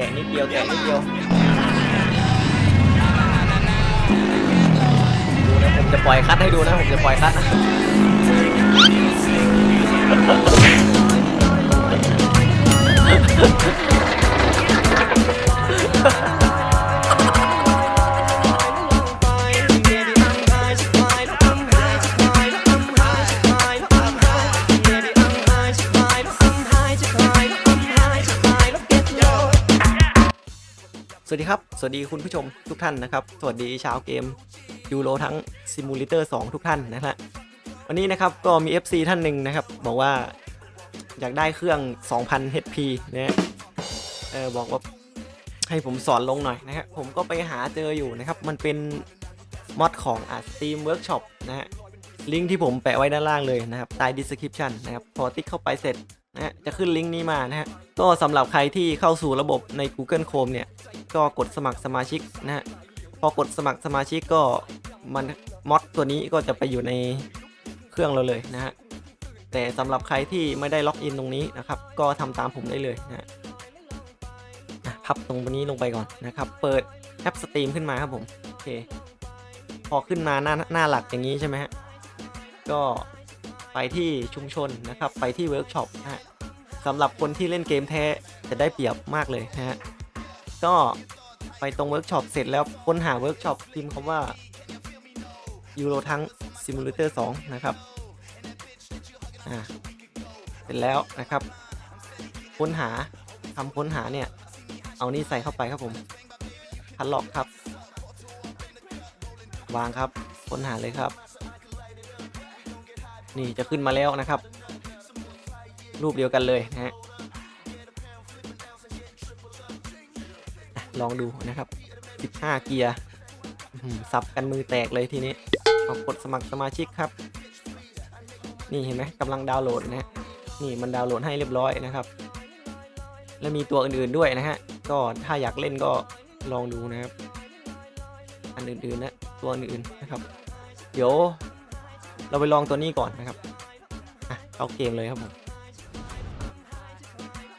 ตะนิดเดียวแตะนิดเดียวดูนะผมจะปล่อยคัดให้ดูนะผมจะปล่อยคัดนะ สวัสดีครับ สวัสดีคุณผู้ชมทุกท่านนะครับ สวัสดีชาวเกมยูโรทั้งซิมูเลเตอร์2ทุกท่านนะฮะวันนี้นะครับก็มี FC ท่านหนึ่งนะครับ บอกว่าอยากได้เครื่อง 2,000 HP นะฮะเออบอกว่าให้ผมสอนลงหน่อยนะฮะผมก็ไปหาเจออยู่นะครับ มันเป็นมอดของอา Steam Workshop นะฮะลิงก์ที่ผมแปะไว้ด้านล่างเลยนะครับใต้ description นะครับพอติ๊กเข้าไปเสร็จนะฮะจะขึ้นลิงก์นี้มานะฮะก็สำหรับใครที่เข้าสู่ระบบใน Google Chrome เนี่ย ก็กดสมัครสมาชิกนะฮะพอกดสมัครสมาชิกก็มันมอดตัวนี้ก็จะไปอยู่ในเครื่องเราเลยนะฮะแต่สำหรับใครที่ไม่ได้ล็อกอินตรงนี้นะครับ ก็ทำตามผมได้เลยนะฮะอะพับตรงนี้ลงไปก่อนนะครับ เปิดแอปสตรีมขึ้นมาครับผมโอเคพอขึ้นมาหน้าหน้าหลักอย่างนี้ใช่ไหมฮะก็ไปที่ชุมชนนะครับ ไปที่เวิร์กช็อปนะฮะสำหรับคนที่เล่นเกมแท้จะได้เปรียบมากเลยนะฮะ ก็ไปตรงเวิร์กช็อปเสร็จแล้วค้นหาเวิร์กช็อปพิมพ์คำว่า Euro ทั้ง Simulator 2 นะครับ อ่า เสร็จแล้วนะครับ ค้นหาคำค้นหาเนี่ย เอานี่ใส่เข้าไปครับผมพันล็อกครับ วางครับ ค้นหาเลยครับ นี่จะขึ้นมาแล้วนะครับ รูปเดียวกันเลยนะฮะ ลองดูนะครับ 15 เกียร์สับกันมือแตกเลยทีนี้เอากดสมัครสมาชิกครับ นี่เห็นไหมกำลังดาวน์โหลดนะฮะนี่มันดาวน์โหลดให้เรียบร้อยนะครับ และมีตัวอื่นๆด้วยนะฮะก็ถ้าอยากเล่นก็ลองดูนะครับ อันอื่นๆนะตัวอื่นๆนะครับ เดี๋ยวเราไปลองตัวนี้ก่อนนะครับอะเข้าเกมเลยครับผม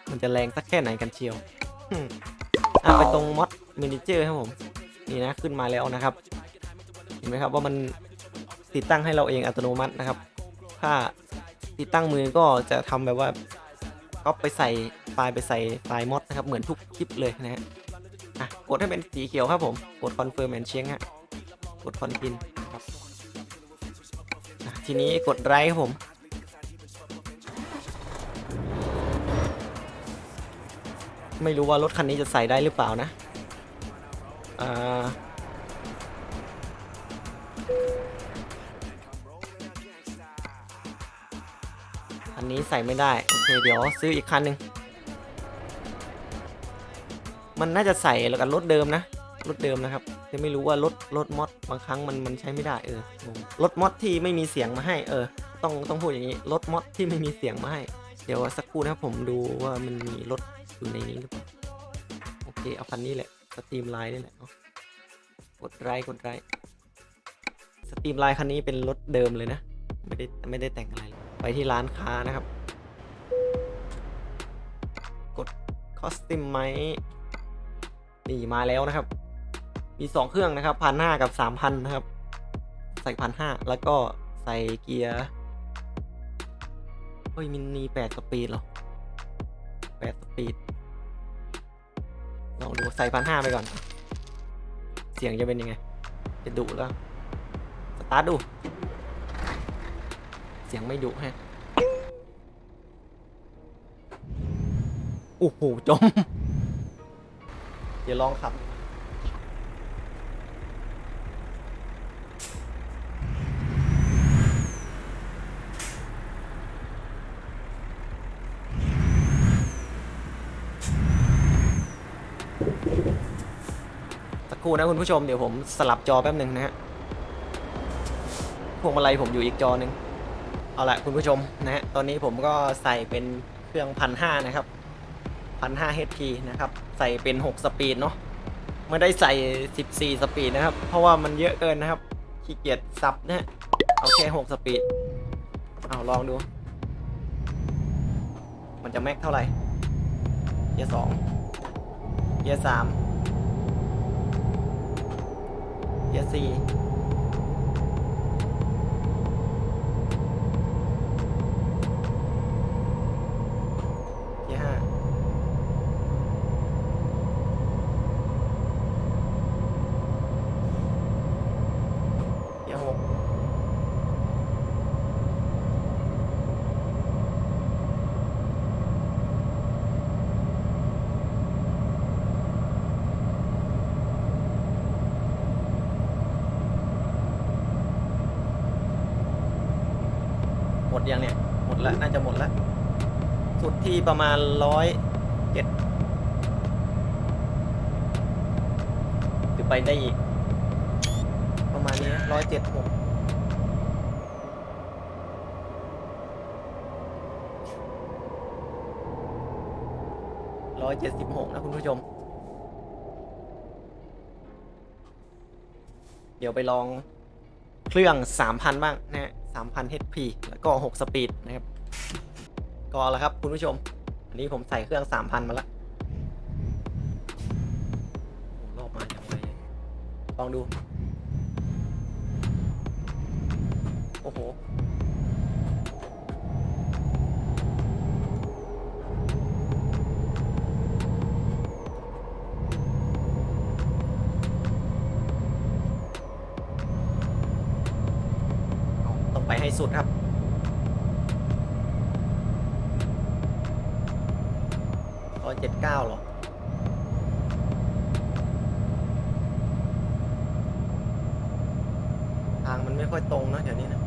มันจะแรงสักแค่ไหนกันเชียว อืมอะไปตรงมอด m ม n เจอร์ครับผมนี่นะขึ้นมาแล้วนะครับ เห็นไหมครับว่ามันติดตั้งให้เราเองอัตโนมัตินะครับ ถ้าติดตั้งมือก็จะทำแบบว่าก็ไปใส่ไฟล์ไปใส่ไฟล์มอดนะครับ เหมือนทุกคลิปเลยนะฮะอะกดให้เป็นสีเขียวครับผม กด confirm and change ฮะกด continue ครับอะทีนี้กดไรครับผม ไม่รู้ว่ารถคันนี้จะใส่ได้หรือเปล่านะอ่าอันนี้ใส่ไม่ได้โอเคเดี๋ยวซื้ออีกคันหนึ่งมันน่าจะใส่แล้วกันรถเดิมนะรถเดิมนะครับแต่ไม่รู้ว่ารถรถมอดบางครั้งมันมันใช้ไม่ได้เออรถมอดที่ไม่มีเสียงมาให้เออ ต้องต้องพูดอย่างนี้รถมอดที่ไม่มีเสียงมาให้ เดี๋ยวสักครู่นะครับผมดูว่ามันมีรถู่ในนี้หรือเปล่าโอเคเอาคันนี้แหละสตรีมไลน์นี่แหละกดไลค์กดไลค์สตรีมไลน์คันนี้เป็นรถเดิมเลยนะ ไม่ได้ไม่ได้แต่งอะไร ไปที่ร้านค้านะครับ กดคอสติมไหมนี่มาแล้วนะครับ มีสองเครื่องนะครับพันห้ากับสามพันนะครับ ใส่พันห้าแล้วก็ใส่เกียร์ เฮ้ย มินีแปดสปีดเหรอ ใส่พันห้าไปก่อน เสียงจะเป็นยังไง จะดุแล้ว สตาร์ทดู เสียงไม่ดุฮะ โอ้โห จม เดี๋ยวลองขับ รู่นะคุณผู้ชมเดี๋ยวผมสลับจอแป๊บหนึ่งนะฮะพวงมาลัยผมอยู่อีกจอหนึ่งเอาละคุณผู้ชมนะฮะตอนนี้ผมก็ใส่เป็นเครื่องพันห้านะครับพันห้า HP นะครับ ใส่เป็น 6 สปีดเนาะไม่ได้ใส่ 14 สปีดนะครับ เพราะว่ามันเยอะเกินนะครับขี้เกียจซับนะฮะเอาแค่6สปีดเอาลองดู มันจะแม็กเท่าไหร่เกียร์สองเกียร์สาม เกียร์สี่เกียร์ห้าเกียร์หกหมดยังเนี่ย หมดแล้ว น่าจะหมดแล้ว สุด ที่ประมาณร้อยเจ็ดหรือไปได้อีก ประมาณนี้ร้อยเจ็ดหกร้อยเจ็ดสิบหกนะคุณผู้ชม เดี๋ยวไปลองเครื่อง 3,000 บ้างนะฮะ3,000 HP แล้วก็ 6 สปีดนะครับ ก็แล้วครับ คุณผู้ชม อันนี้ผมใส่เครื่อง3,000มาล้วโอ้โหรอบมาอย่างไวเลยลองดู โอ้โหต้องไปให้สุดครับ อยเจ็ดเก้าหรอ ทางมันไม่ค่อยตรงนะเดี๋ยวนี้นะ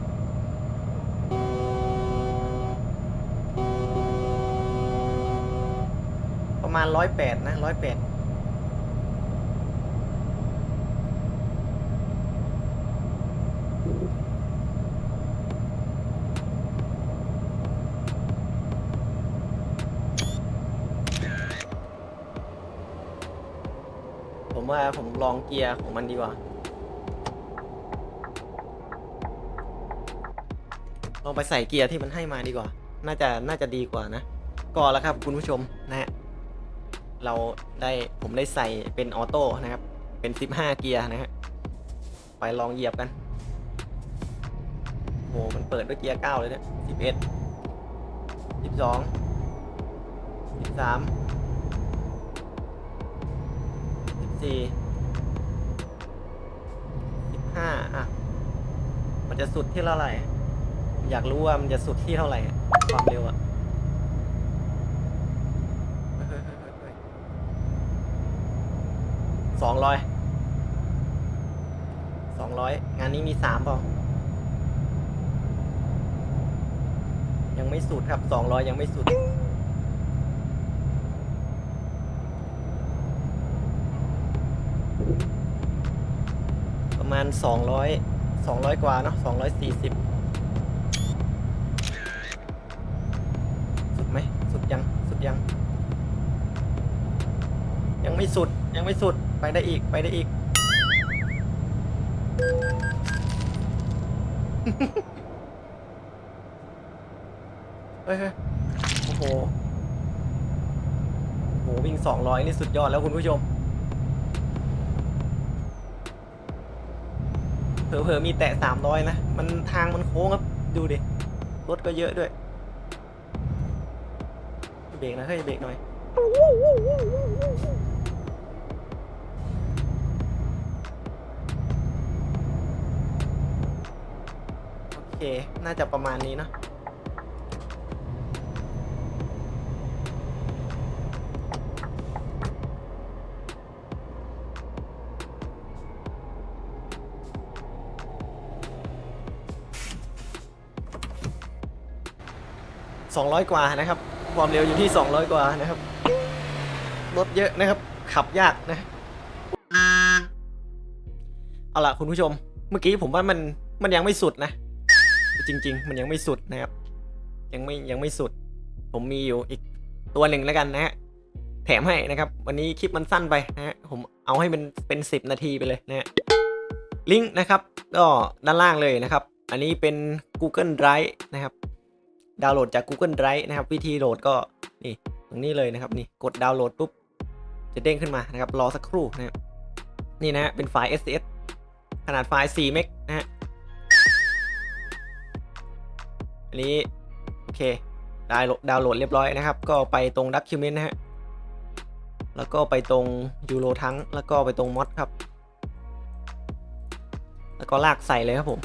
ประมาณร้อยแปดนะร้อยแปด ผมว่าผม ลองเกียร์ของมันดีกว่า ลองไปใส่เกียร์ที่มันให้มาดีกว่า น่าจะน่าจะดีกว่านะ ก็แล้วครับคุณผู้ชมนะฮะ เราได้ผมได้ใส่เป็นออโต้นะครับ เป็น 15 เกียร์นะฮะ ไปลองเหยียบกัน โห มันเปิดด้วยเกียร์ 9 เลยเนี่ย11 12 13สี่สิบ ห้าอะ มันจะสุดที่เท่าไหร่ อยากรู้ว่ามันจะสุดที่เท่าไหร่อะความเร็วอะสองร้อยสองร้อยงานนี้มีสามเปล่ายังไม่สุดครับสองร้อยยังไม่สุด มาณ 200 200 กว่าเนาะ240 สุดไหม สุดยัง สุดยัง ยังไม่สุด ยังไม่สุด ไปได้อีก ไปได้อีก เฮ้ยเฮ้ยโอ้โห โอ้โห วิ่ง 200 นี่สุดยอดแล้วคุณผู้ชม เผลอๆมีแตะสามร้อยนะ มันทางมันโค้งครับ ดูดิ รถก็เยอะด้วย เบรกนะเฮ้ยเบรกหน่อย โอเค น่าจะประมาณนี้เนาะ สองร้อยกว่านะครับ ความเร็วอยู่ที่สองร้อยกว่านะครับ รถเยอะนะครับ ขับยากนะ เอาล่ะคุณผู้ชม เมื่อกี้ผมว่ามันมันยังไม่สุดนะ จริง ๆ มันยังไม่สุดนะครับ ยังไม่ยังไม่สุด ผมมีอยู่อีกตัวหนึ่งแล้วกันนะฮะ แถมให้นะครับ วันนี้คลิปมันสั้นไปนะฮะ ผมเอาให้มันเป็น 10 นาทีไปเลยนะฮะ ลิงก์นะครับ ก็ด้านล่างเลยนะครับ อันนี้เป็น Google Drive นะครับ ดาวน์โหลดจาก Google Drive นะครับ วิธีโหลดก็นี่ตรงนี้เลยนะครับนี่กดดาวน์โหลดปุ๊บจะเด้งขึ้นมานะครับรอสักครู่นะครับนี่นะฮะเป็นไฟล์ SCS ขนาดไฟล์4เมกนะฮะอันนี้โอเคดาวดดาวน์โหลดเรียบร้อยนะครับ ก็ไปตรง Document นะฮะแล้วก็ไปตรง Euro ทั้ง แล้วก็ไปตรง Mod ครับ แล้วก็ลากใส่เลยครับผม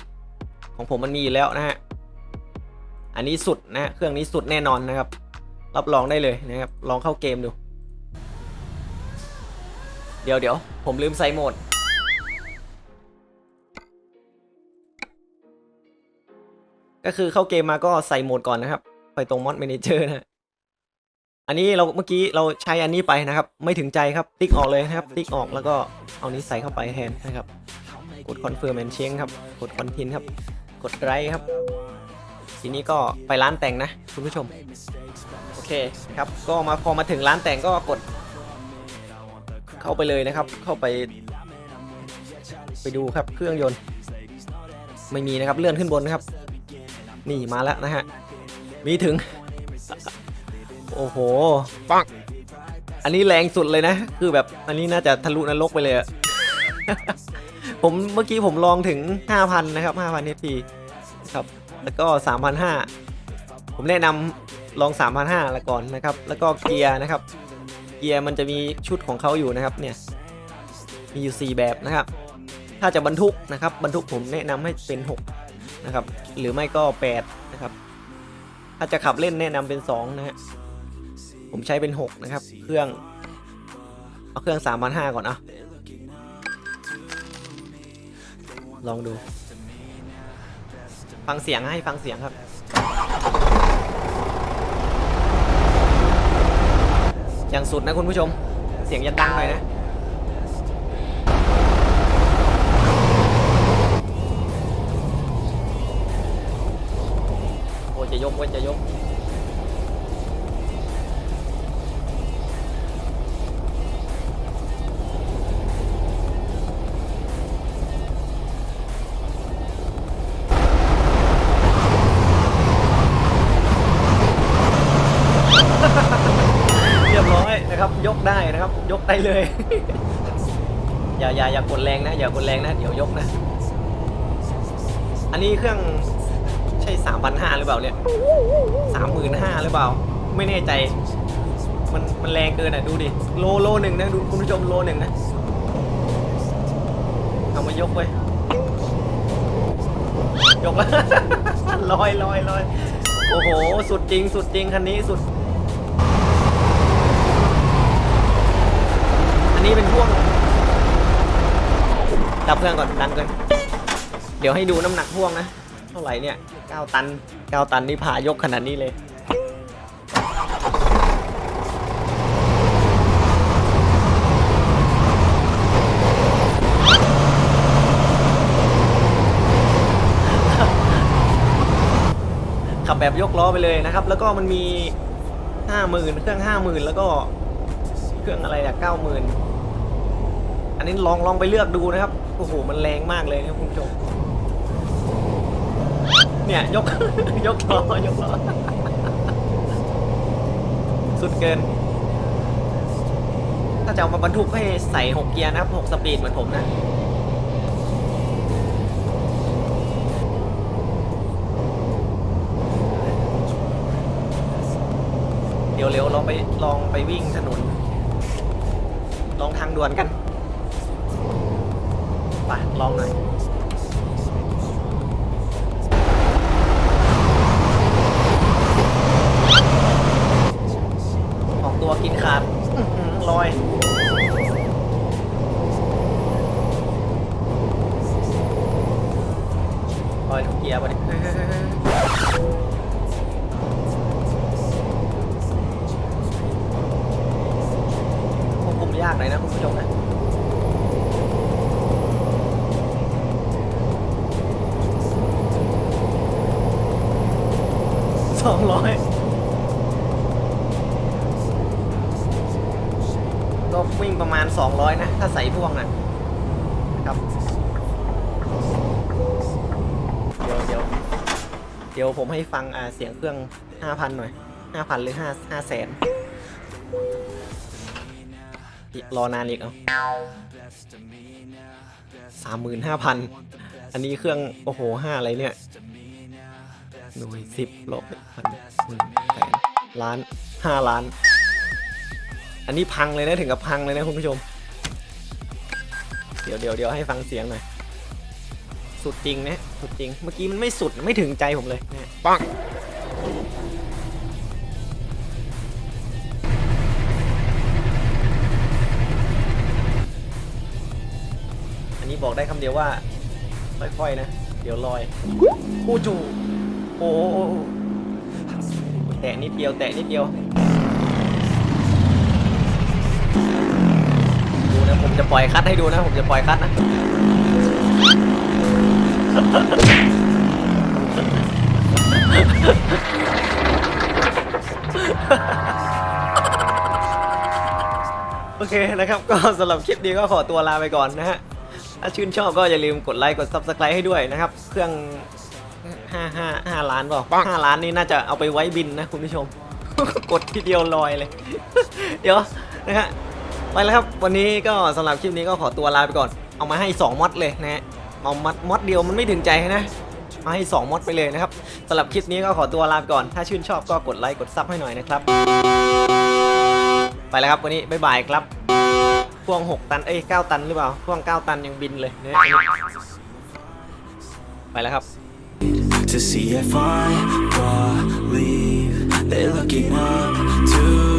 ของผมมันมีอยู่แล้วนะฮะ อันนี้สุดนะฮะเครื่องนี้สุดแน่นอนนะครับ รับรองได้เลยนะครับลองเข้าเกมดู เดี๋ยวเดี๋ยวผมลืมใส่โหมดก็คือเข้าเกมมาก็ใส่โหมดก่อนนะครับ ไปตรง Mod Manager นะฮะอันนี้เราเมื่อกี้เราใช้อันนี้ไปนะครับ ไม่ถึงใจครับ ติ๊กออกเลยนะครับ ติ๊กออกแล้วก็เอานี้ใส่เข้าไปแทนนะครับ กด Confirm and Change ครับ กด Continue ครับ กด Right ครับ ทีนี้ก็ไปร้านแต่งนะคุณผู้ชม โอเคครับ ก็มาพอมาถึงร้านแต่งก็กด เข้าไปเลยนะครับ เข้าไป ไปดูครับเครื่องยนต์ ไม่มีนะครับเลื่อนขึ้นบนนะครับ นี่มาแล้วนะฮะ มีถึง โอ้โห ปังอันนี้แรงสุดเลยนะ คือแบบอันนี้น่าจะทะลุนรกไปเลยอะผมเมื่อกี้ผมลองถึง 5,000 นะครับ 5,000 FP ครับ แล้วก็ 3,500 ผมแนะนำลอง 3,500ละก่อนนะครับ แล้วก็เกียร์นะครับ เกียร์มันจะมีชุดของเขาอยู่นะครับเนี่ย มีอยู่ 4 แบบนะครับ ถ้าจะบรรทุกนะครับ บรรทุกผมแนะนำให้เป็น 6 นะครับ หรือไม่ก็ 8 นะครับ ถ้าจะขับเล่นแนะนำเป็น 2 นะฮะ ผมใช้เป็น 6 นะครับ เครื่อง เอาเครื่อง 3,500 ก่อนอะลองดู ฟังเสียงให้ฟังเสียงครับ อย่างสุดนะคุณผู้ชม เสียงยันดังหน่อยนะ โอ้จะยกเว้ยจะยก ได้เลย อย่าอย่าอย่ากดแรงนะ อย่ากดแรงนะ เดี๋ยวยกนะ อันนี้เครื่องใช่สามพันห้าหรือเปล่าเนี่ยสามหมื่นห้าหรือเปล่า ไม่แน่ใจ มันมันแรงเกินอะ ดูดิ โลโลหนึ่งนะ ดูคุณผู้ชมโลหนึ่งนะ เอามายกไว้ยยกแล้วลอยลอยลอยโอ้โห สุดจริง สุดจริงคันนี้สุด อันนี้เป็นพ่วงดับเครื่องก่อนดันก่อนเดี๋ยวให้ดูน้ำหนักพ่วงนะ เท่าไหร่เนี่ย 9 ตัน 9 ตันนี่พายกขนาดนี้เลยขับแบบยกล้อไปเลยนะครับ แล้วก็มันมี 50,000 เครื่อง 50,000 แล้วก็เครื่องอะไรอะ90,000 อันนี้ลองลองไปเลือกดูนะครับ โอ้โห มันแรงมากเลยครับคุณผู้ชม เนี่ยยก ยกล้อยกล้อสุดเกิน ถ้าจะเอามาบรรทุกให้ใส่6เกียร์นะครับ6สปีดเหมือนผมนะเดี๋ยวเร็วลองไปลองไปวิ่งถนน ลองทางด่วนกัน ไปลองหน่อยออกตัวกินขาดลอยลอยทุกเกียร์ไปดิควบคุมยากหน่อยนะคุณผู้ชมนะ พ่วงนะนะครับ เดี๋ยวเดี๋ยวเดี๋ยวผมให้ฟังอ่าเสียงเครื่อง5,000หน่อย5,000หรือ5 5แสนรอนานอีกเอาสามหมื่นห้าพันอันนี้เครื่อง โอ้โหห้าอะไรเนี่ยหน่วยสิบลบพันหมื่นแสนล้านห้าล้าน อันนี้พังเลยนะ ถึงกับพังเลยนะคุณผู้ชมเดี๋ยวเดี๋ยวเดี๋ยวให้ฟังเสียงหน่อย สุดจริงนะ สุดจริง เมื่อกี้มันไม่สุดไม่ถึงใจผมเลยนะปังอันนี้บอกได้คำเดียวว่า ค่อยๆนะ เดี๋ยวลอยกูจู โอ้โหแตะนิดเดียว แตะนิดเดียว ดูนะผมจะปล่อยคัดให้ดูนะ ผมจะปล่อยคัดนะ โอเคนะครับ ก็สำหรับคลิปนี้ก็ขอตัวลาไปก่อนนะฮะ ถ้าชื่นชอบก็อย่าลืมกดไลค์กด Subscribe ให้ด้วยนะครับ เครื่อง 5 5 5 ล้านเปล่า5ล้านนี่น่าจะเอาไปไว้บินนะคุณผู้ชม กดทีเดียวลอยเลย เดี๋ยวนะฮะ ไปแล้วครับ วันนี้ก็สำหรับคลิปนี้ก็ขอตัวลาไปก่อน เอามาให้ 2มอดเลยนะฮะเอามอดมอดเดียวมันไม่ถึงใจนะมาให้ 2มอดไปเลยนะครับสำหรับคลิปนี้ก็ขอตัวลาไปก่อน ถ้าชื่นชอบก็กดไลค์กดซับให้หน่อยนะครับ ไปแล้วครับวันนี้บ๊ายบายครับพ่วง 6 ตันเอ้ย9ตันหรือเปล่าพ่วง 9 ตันยังบินเลยนะไปแล้วครับ to see if I believe they're looking up to